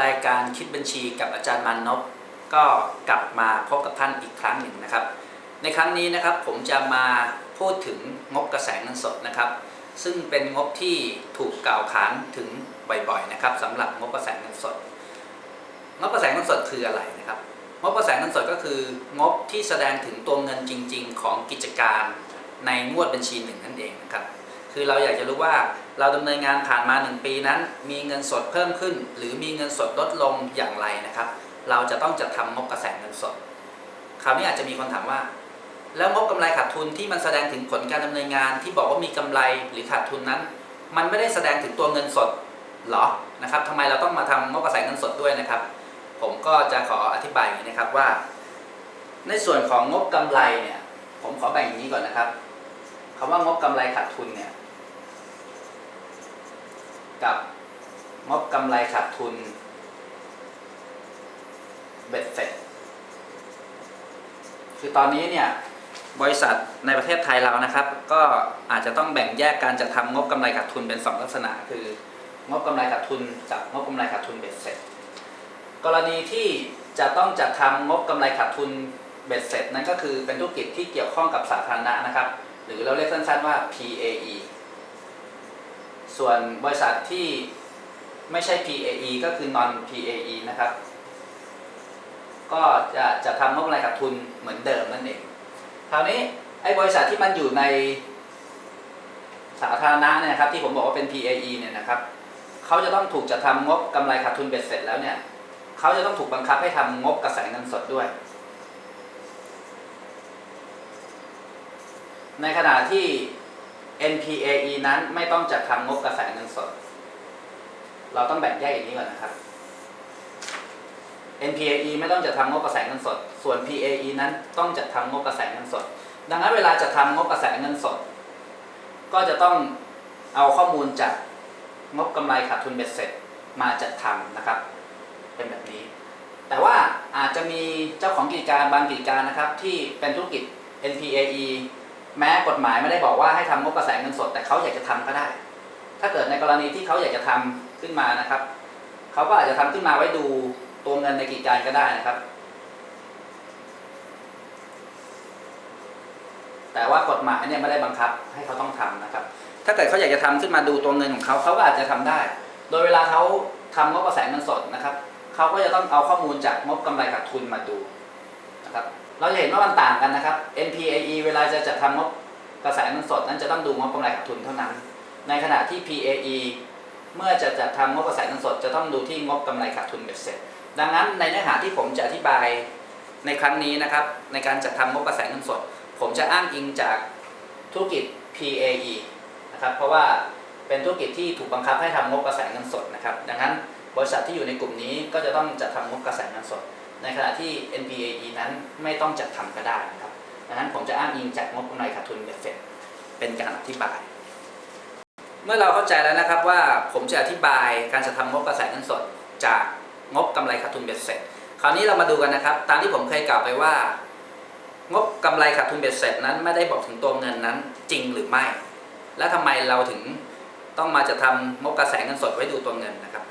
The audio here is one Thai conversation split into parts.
รายการคิดบัญชีกับอาจารย์มานนพก็กลับมาพบกับท่านอีกครั้งหนึ่งนะครับ ในครั้งนี้นะครับผมจะมาพูดถึงงบกระแสเงินสดนะครับ ซึ่งเป็นงบที่ถูกกล่าวขานถึงบ่อยๆนะครับสำหรับงบกระแสเงินสด งบกระแสเงินสดคืออะไรนะครับ งบกระแสเงินสดก็คืองบที่แสดงถึงตัวเงินจริง ๆ ของกิจการในงวดบัญชีหนึ่งนั่นเองนะครับ คือเราอยากจะรู้ว่าเราดำเนินงานผ่านมา 1 ปีนั้น มีเงินสดเพิ่มขึ้น หรือมีเงินสดลดลงอย่างไรนะครับ เราจะต้องจัดทำงบกระแสเงินสด คราวนี้อาจจะมีคนถามว่า แล้วงบกำไรขาดทุนที่มันแสดงถึงผลการดำเนินงานที่บอกว่ามีกำไรหรือขาดทุนนั้น มันไม่ได้แสดงถึงตัวเงินสดหรอนะครับทำไมเราต้องมาทำงบกระแสเงินสดด้วยนะครับ ผมก็จะขออธิบายอย่างนี้นะครับว่า ในส่วนของงบกำไรเนี่ยผมขอแบ่งอย่างนี้ก่อนนะครับคำว่างบกำไรขาดทุนเนี่ย กับงบกำไรขาดทุน เบ็ดเสร็จ คือตอนนี้เนี่ยบริษัทในประเทศไทยเรานะครับ ก็อาจจะต้องแบ่งแยกการจัดทำงบกำไรขาดทุนเป็นสองลักษณะ คืองบกำไรขาดทุนกับงบกำไรขาดทุนเบ็ดเสร็จ กรณีที่จะต้องจัดทำงบกำไรขาดทุนเบ็ดเสร็จนั่นก็คือเป็นธุรกิจที่เกี่ยวข้องกับสาธารณะนะครับ หรือเราเรียกสั้นๆว่า PAE ส่วนบริษัทที่ไม่ใช่ PAE ก็คือ non PAE นะครับ ก็จะจะทำงบกำไรขาดทุนเหมือนเดิมนั่นเองคราวนี้ไอ้บริษัทที่มันอยู่ในสาธารณะเนี่ยครับที่ผมบอกว่าเป็น PAE เนี่ยนะครับเขาจะต้องถูกจัดทำงบกำไรขาดทุนเบ็ดเสร็จแล้วเนี่ยเขาจะต้องถูกบังคับให้ทำงบกระแสเงินสดด้วย ในขณะที่ NPAE นั้นไม่ต้องจัดทำงบกระแสเงินสด เราต้องแบ่งแยกอย่างนี้ก่อนนะครับ NPAE ไม่ต้องจัดทำงบกระแสเงินสด ส่วน PAE นั้นต้องจัดทำงบกระแสเงินสด ดังนั้นเวลาจะทำงบกระแสเงินสด ก็จะต้องเอาข้อมูลจากงบกำไรขาดทุนเบ็ดเสร็จมาจัดทำนะครับ เป็นแบบนี้ แต่ว่าอาจจะมีเจ้าของกิจการบางกิจการนะครับ ที่เป็นธุรกิจ NPAE แม้กฎหมายไม่ได้บอกว่าให้ทำงบกระแสเงินสด แต่เขาอยากจะทำก็ได้ ถ้าเกิดในกรณีที่เขาอยากจะทำขึ้นมานะครับ เขาก็อาจจะทำขึ้นมาไว้ดูตัวเงินในกิจการก็ได้นะครับ แต่ว่ากฎหมายเนี่ยไม่ได้บังคับให้เขาต้องทำนะครับ ถ้าเกิดเขาอยากจะทำขึ้นมาดูตัวเงินของเขาเขาก็อาจจะทำได้ โดยเวลาเขาทำงบกระแสเงินสดนะครับ เขาก็จะต้องเอาข้อมูลจากงบกำไรขาดทุนมาดูนะครับ เราจะเห็นว่ามันต่างกันนะครับ NPAE เวลาจะจัดทำงบกระแสเงินสดนั้นจะต้องดูงบกำไรขาดทุนเท่านั้น ในขณะที่ PAE เมื่อจะจัดทำงบกระแสเงินสด จะต้องดูที่งบกำไรขาดทุนเบ็ดเสร็จ ดังนั้นในเนื้อหาที่ผมจะอธิบายในครั้งนี้นะครับ ในการจัดทำงบกระแสเงินสด ผมจะอ้างอิงจากธุรกิจ PAE นะครับเพราะว่าเป็นธุรกิจที่ถูกบังคับให้ทำงบกระแสเงินสดนะครับดังนั้นบริษัทที่อยู่ในกลุ่มนี้ก็จะต้องจัดทำงบกระแสเงินสด ในขณะที่ NPAE นั้นไม่ต้องจัดทำก็ได้นะครับดังนั้นผมจะอ้างอิงจากงบกำไรขาดทุนเบ็ดเสร็จเป็นการอธิบาย เมื่อเราเข้าใจแล้วนะครับว่าผมจะอธิบายการจัดทำงบกระแสเงินสด จากงบกำไรขาดทุนเบ็ดเสร็จคราวนี้เรามาดูกันนะครับ ตามที่ผมเคยกล่าวไปว่า งบกำไรขาดทุนเบ็ดเสร็จนั้นไม่ได้บอกถึงตัวเงินนั้นจริงหรือไม่ และทำไมเราถึงต้องมาจะทำงบกระแสเงินสดไว้ดูตัวเงินนะครับ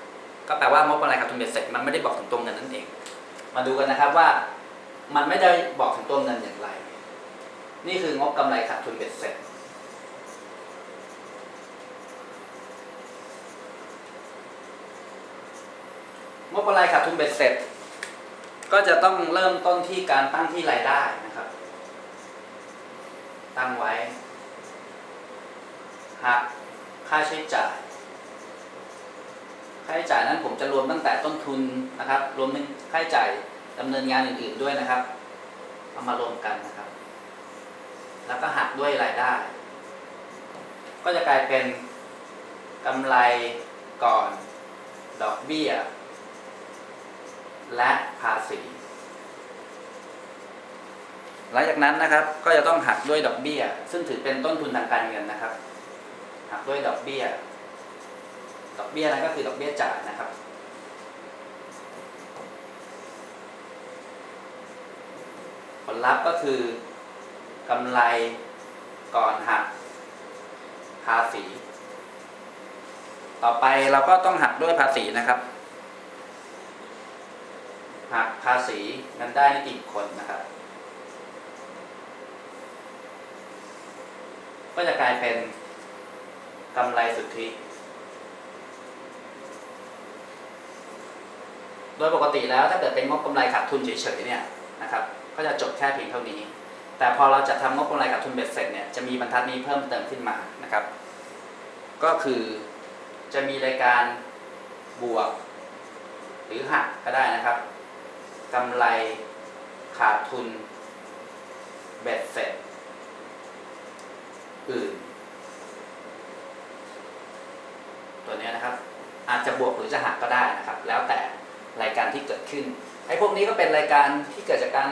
ก็แปลว่างบกำไรขาดทุนเบ็ดเสร็จมันไม่ได้บอกถึงตัวเงินนั่นเอง มาดูกันนะครับว่ามันไม่ได้บอกถึงตัวเงินอย่างไร นี่คืองบกำไรขาดทุนเบ็ดเสร็จ งบกำไรขาดทุนเบ็ดเสร็จ ก็จะต้องเริ่มต้นที่การตั้งที่รายได้นะครับ ตั้งไว้หักค่าใช้จ่าย ค่าใช้จ่ายนั้นผมจะรวมตั้งแต่ต้นทุนนะครับ รวมถึงค่าใช้จ่ายดำเนินงานอื่น ๆด้วยนะครับ เอามารวมกันนะครับ แล้วก็หักด้วยรายได้ ก็จะกลายเป็นกำไรก่อนดอกเบี้ย และภาษี หลังจากนั้นนะครับก็จะต้องหักด้วยดอกเบี้ย ซึ่งถือเป็นต้นทุนทางการเงินนะครับ หักด้วยดอกเบี้ย ดอกเบี้ยนั้นก็คือดอกเบี้ยจ่ายนะครับ ผลลัพธ์ก็คือกำไรก่อนหักภาษี ต่อไปเราก็ต้องหักด้วยภาษีนะครับ หักภาษีเงินได้นิติบุคคลนะครับ ก็จะกลายเป็นกำไรสุทธิ โดยปกติแล้วถ้าเกิดเป็นงบกำไรขาดทุนเฉยๆเนี่ยนะครับก็จะจบแค่เพียงเท่านี้ แต่พอเราจะทำงบกำไรขาดทุนเบ็ดเสร็จเนี่ยจะมีบรรทัดนี้เพิ่มเติมขึ้นมานะครับ ก็คือจะมีรายการบวก หรือหักก็ได้นะครับกำไรขาดทุนเบ็ดเสร็จอื่น ตัวเนี้ยนะครับ อาจจะบวกหรือจะหักก็ได้นะครับ แล้วแต่ รายการที่เกิดขึ้นไอ้พวกนี้ก็เป็นรายการที่เกิดจากการ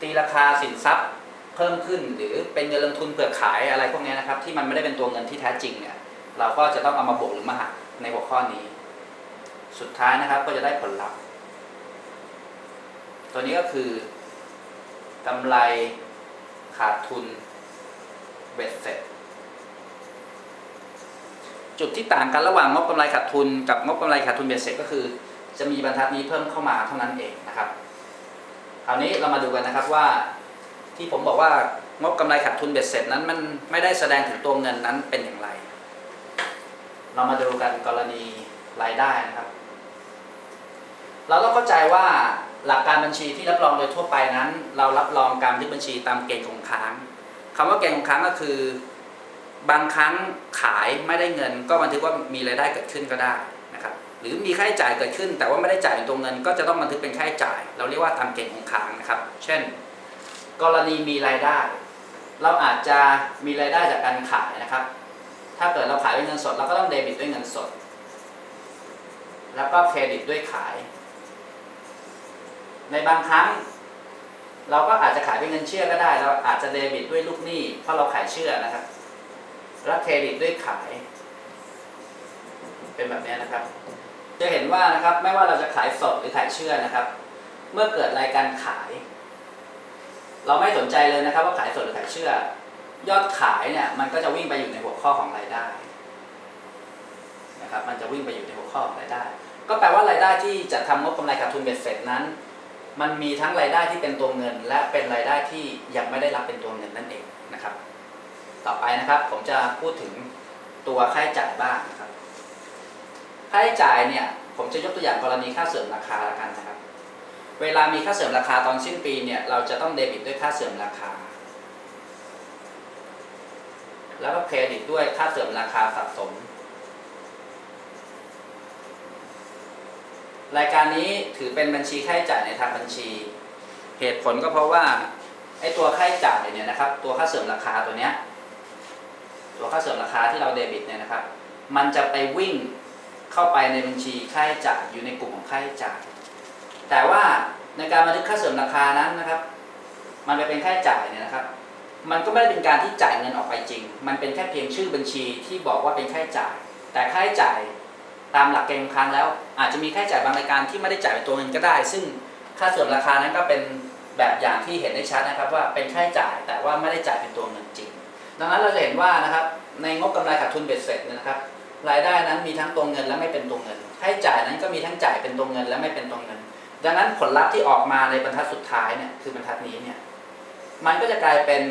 ตีราคาสินทรัพย์เพิ่มขึ้น หรือเป็นเงินลงทุนเผื่อขายอะไรพวกนี้นะครับ ที่มันไม่ได้เป็นตัวเงินที่แท้จริงเนี่ยเราก็จะต้องเอามาบวกหรือมาหักในหัวข้อนี้ สุดท้ายนะครับก็จะได้ผลลัพธ์ ตัวนี้ก็คือกำไรขาดทุนเบ็ดเสร็จ จุดที่ต่างกันระหว่างงบกำไรขาดทุนกับงบกำไรขาดทุนเบ็ดเสร็จก็คือ จะมีบรรทัดนี้เพิ่มเข้ามาเท่านั้นเองนะครับ คราวนี้เรามาดูกันนะครับว่าที่ผมบอกว่างบกำไรขาดทุนเบ็ดเสร็จนั้นมันไม่ได้แสดงถึงตัวเงินนั้นเป็นอย่างไร เรามาดูกันกรณีรายได้นะครับ เราต้องเข้าใจว่าหลักการบัญชีที่รับรองโดยทั่วไปนั้น เรารับรองการบันทึกบัญชีตามเกณฑ์คงค้างคำว่าเกณฑ์คงค้างก็คือบางครั้งขายไม่ได้เงิน ก็บันทึกว่ามีรายได้เกิดขึ้นก็ได้ หรือมีค่าใช้จ่ายเกิดขึ้น แต่ว่าไม่ได้จ่ายเป็นตัวเงิน ก็จะต้องบันทึกเป็นค่าใช้จ่าย เราเรียกว่าตามเกณฑ์คงค้างนะครับ เช่น กรณีมีรายได้ เราอาจจะมีรายได้จากการขายนะครับ ถ้าเกิดเราขายด้วยเงินสดเราก็ต้องเดบิตด้วยเงินสด แล้วก็เครดิตด้วยขาย ในบางครั้ง เราก็อาจจะขายเป็นเงินเชื่อก็ได้ เราอาจจะเดบิตด้วยลูกหนี้เพราะเราขายเชื่อนะครับ แล้วเครดิตด้วยขาย เป็นแบบนี้นะครับ จะเห็นว่านะครับไม่ว่าเราจะขายสดหรือขายเชื่อนะครับ เมื่อเกิดรายการขาย เราไม่สนใจเลยนะครับ ว่าขายสดหรือขายเชื่อ ยอดขายเนี่ยมันก็จะวิ่งไปอยู่ในหัวข้อของรายได้นะครับมันจะวิ่งไปอยู่ในหัวข้อของรายได้ ก็แปลว่ารายได้ที่จะทำงบกำไรขาดทุนเบ็ดเสร็จนั้น มันมีทั้งรายได้ที่เป็นตัวเงิน และเป็นรายได้ที่ยังไม่ได้รับเป็นตัวเงินนั่นเองนะครับ ต่อไปนะครับผมจะพูดถึงตัวค่าใช้จ่ายบ้างนะครับ ค่าใช้จ่ายเนี่ยผมจะยกตัวอย่างกรณีค่าเสริมราคาล้วกันนะครับ เวลามีค่าเสริมราคาตอนสิ้นปีเนี่ยเราจะต้องเดบิตด้วยค่าเสริมราคา แล้วก็เครดิตด้วยค่าเสริมราคาสะสม รายการนี้ถือเป็นบัญชีค่าใช้จ่ายในทางบัญชี เหตุผลก็เพราะว่าไอ้ตัวค่าใช้จ่ายเนี่ยนะครับ ตัวค่าเสริมราคาตัวเนี้ยตัวค่าเสริมราคาที่เราเดบิตเนี่ยนะครับ มันจะไปวิ่ง เข้าไปในบัญชีค่าใช้จ่ายอยู่ในกลุ่มของค่าใช้จ่าย แต่ว่าในการบันทึกค่าเสริมราคานั้นนะครับ มันไปเป็นค่าใช้จ่ายเนี่ยนะครับ มันก็ไม่ได้เป็นการที่จ่ายเงินออกไปจริง มันเป็นแค่เพียงชื่อบัญชีที่บอกว่าเป็นค่าใช้จ่าย แต่ค่าใช้จ่ายตามหลักเกณฑ์ครั้งแล้ว อาจจะมีค่าใช้จ่ายบางรายการที่ไม่ได้จ่ายเป็นตัวเงินก็ได้ ซึ่งค่าเสริมราคานั้นก็เป็นแบบอย่างที่เห็นได้ชัดนะครับ ว่าเป็นค่าใช้จ่ายแต่ว่าไม่ได้จ่ายเป็นตัวเงินจริง ดังนั้นเราจะเห็นว่านะครับในงบกำไรขาดทุนเบ็ดเสร็จเนี่ยนะครับ รายได้นั้นมีทั้งตัวเงินและไม่เป็นตัวเงินค่าใช้จ่ายนั้นก็มีทั้งจ่ายเป็นตัวเงินและไม่เป็นตัวเงิน ดังนั้นผลลัพธ์ที่ออกมาในบรรทัดสุดท้ายเนี่ยคือบรรทัดนี้เนี่ยมันก็จะกลายเป็น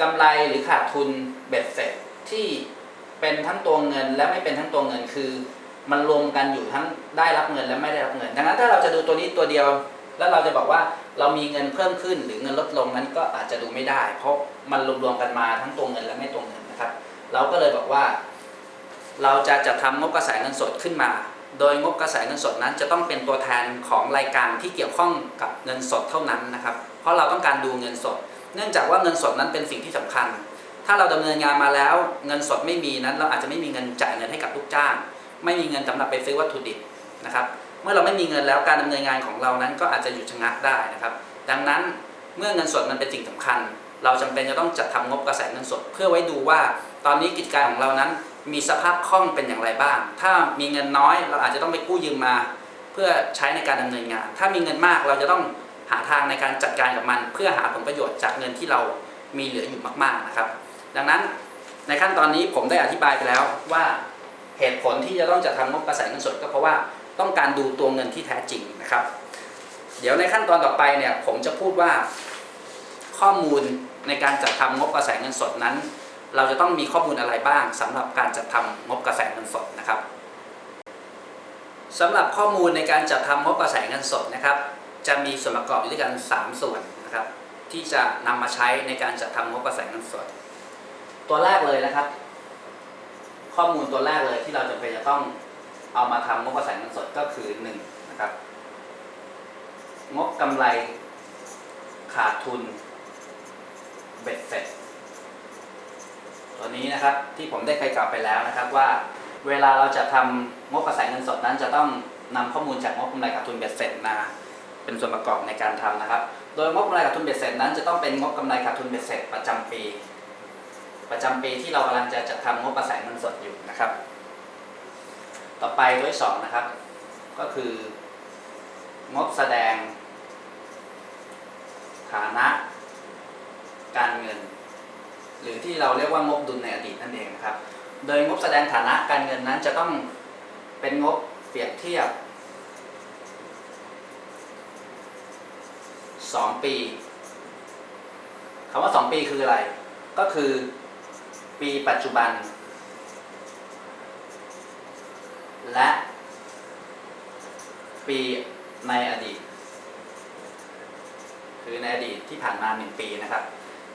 กำไรหรือขาดทุนเบ็ดเสร็จที่เป็นทั้งตัวเงินและไม่เป็นทั้งตัวเงินคือ มันรวมกันอยู่ทั้งได้รับเงินและไม่ได้รับเงิน ดังนั้นถ้าเราจะดูตัวนี้ตัวเดียว แล้วเราจะบอกว่าเรามีเงินเพิ่มขึ้นหรือเงินลดลงนั้นก็อาจจะดูไม่ได้ เพราะมันรวมๆกันมาทั้งตัวเงินและไม่ตัวเงินนะครับ เราก็เลยบอกว่า เราจะจัดทำงบกระแสเงินสดขึ้นมา โดยงบกระแสเงินสดนั้น จะต้องเป็นตัวแทนของรายการที่เกี่ยวข้องกับเงินสดเท่านั้นนะครับ เพราะเราต้องการดูเงินสด เนื่องจากว่าเงินสดนั้นเป็นสิ่งที่สำคัญ ถ้าเราดำเนินงานมาแล้วเงินสดไม่มีนั้น เราอาจจะไม่มีเงินจ่ายเงินให้กับลูกจ้าง ไม่มีเงินสำหรับไปซื้อวัตถุดิบนะครับ เมื่อเราไม่มีเงินแล้วการดำเนินงานของเรานั้นก็อาจจะหยุดชะงักได้นะครับ ดังนั้นเมื่อเงินสดมันเป็นสิ่งสำคัญ เราจำเป็นจะต้องจัดทำงบกระแสเงินสด เพื่อไว้ดูว่า ตอนนี้กิจการของเรานั้น มีสภาพคล่องเป็นอย่างไรบ้าง ถ้ามีเงินน้อยเราอาจจะต้องไปกู้ยืมมา เพื่อใช้ในการดำเนินงาน ถ้ามีเงินมากเราจะต้องหาทางในการจัดการกับมัน เพื่อหาผลประโยชน์จากเงินที่เรามีเหลืออยู่มาก ๆนะครับ ดังนั้นในขั้นตอนนี้ผมได้อธิบายไปแล้วว่าเหตุผลที่จะต้องจัดทำงบกระแสเงินสดก็เพราะว่าต้องการดูตัวเงินที่แท้จริงนะครับ เดี๋ยวในขั้นตอนต่อไปเนี่ยผมจะพูดว่าข้อมูลในการจัดทำงบกระแสเงินสดนั้น เราจะต้องมีข้อมูลอะไรบ้างสำหรับการจัดทำงบกระแสเงินสดนะครับสำหรับข้อมูลในการจัดทำงบกระแสเงินสดนะครับ จะมีส่วนประกอบอยู่ด้วยกัน 3 ส่วนนะครับ ที่จะนำมาใช้ในการจัดทำงบกระแสเงินสด ตัวแรกเลยนะครับ ข้อมูลตัวแรกเลยที่เราจะเป็นจะต้องเอามาทำงบกระแสเงินสดก็คือ1นะครับงบกำไรขาดทุนเบ็ดเสร็จ ตัวนี้นะครับที่ผมได้เคยกล่าวไปแล้วนะครับว่า เวลาเราจะทำงบกระแสเงินสดนั้น จะต้องนำข้อมูลจากงบกำไรขาดทุนเบ็ดเสร็จมา เป็นส่วนประกอบในการทำนะครับ โดยงบกำไรขาดทุนเบ็ดเสร็จนั้น จะต้องเป็นงบกำไรขาดทุนเบ็ดเสร็จประจำปี ประจำปีที่เรากำลังจะจัดทำงบกระแสเงินสดอยู่นะครับ ต่อไปด้วยสองนะครับ ก็คืองบแสดงฐานะการเงิน หรือที่เราเรียกว่างบดุลในอดีตนั่นเองนะครับ โดยงบแสดงฐานะการเงินนั้นจะต้องเป็นงบเปรียบเทียบ 2 ปีคำว่า 2 ปีคืออะไร ก็คือปีปัจจุบัน และปีในอดีต คือในอดีตที่ผ่านมาหนึ่งปีนะครับ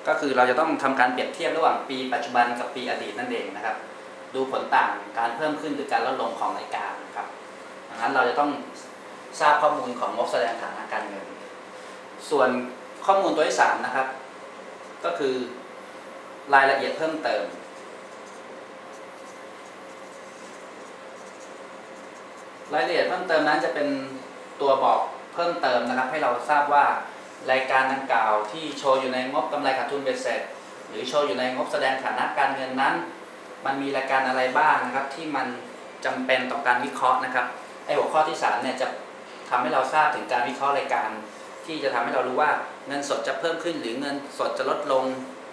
ก็คือเราจะต้องทำการเปรียบเทียบระหว่างปีปัจจุบันกับปีอดีตนั่นเองนะครับ ดูผลต่างการเพิ่มขึ้นหรือการลดลงของรายการนะครับดังนั้นเราจะต้องทราบข้อมูลของงบแสดงฐานะการเงิน ส่วนข้อมูลตัวที่สามนะครับ ก็คือรายละเอียดเพิ่มเติม รายละเอียดเพิ่มเติมนั้นจะเป็นตัวบอกเพิ่มเติมนะครับ ให้เราทราบว่า รายการดังกล่าวที่โชว์อยู่ในงบกำไรขาดทุนเบ็ดเสร็จ หรือโชว์อยู่ในงบแสดงฐานะการเงินนั้น มันมีรายการอะไรบ้างนะครับ ที่มันจำเป็นต่อการวิเคราะห์นะครับไอหัวข้อที่สามเนี่ยจะทำให้เราทราบถึงการวิเคราะห์รายการ ที่จะทำให้เรารู้ว่าเงินสดจะเพิ่มขึ้น หรือเงินสดจะลดลง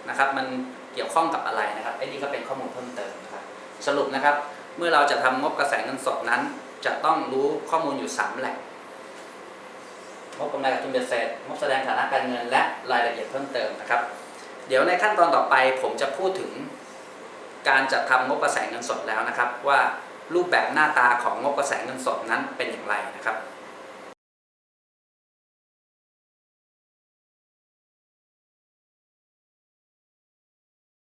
นะครับ มันเกี่ยวข้องกับอะไรนะครับไอ้นี่ก็เป็นข้อมูลเพิ่มเติมนะครับสรุปนะครับ เมื่อเราจะทำงบกระแสเงินสดนั้น จะต้องรู้ข้อมูลอยู่ 3 แหล่ง งบกำไรกับทุนเบ็ดเสร็จงบแสดงฐานะการเงินและรายละเอียดเพิ่มเติมนะครับ เดี๋ยวในขั้นตอนต่อไปผมจะพูดถึง การจัดทำงบกระแสเงินสดแล้วนะครับ ว่ารูปแบบหน้าตาของงบกระแสเงินสดนั้นเป็นอย่างไรนะครับ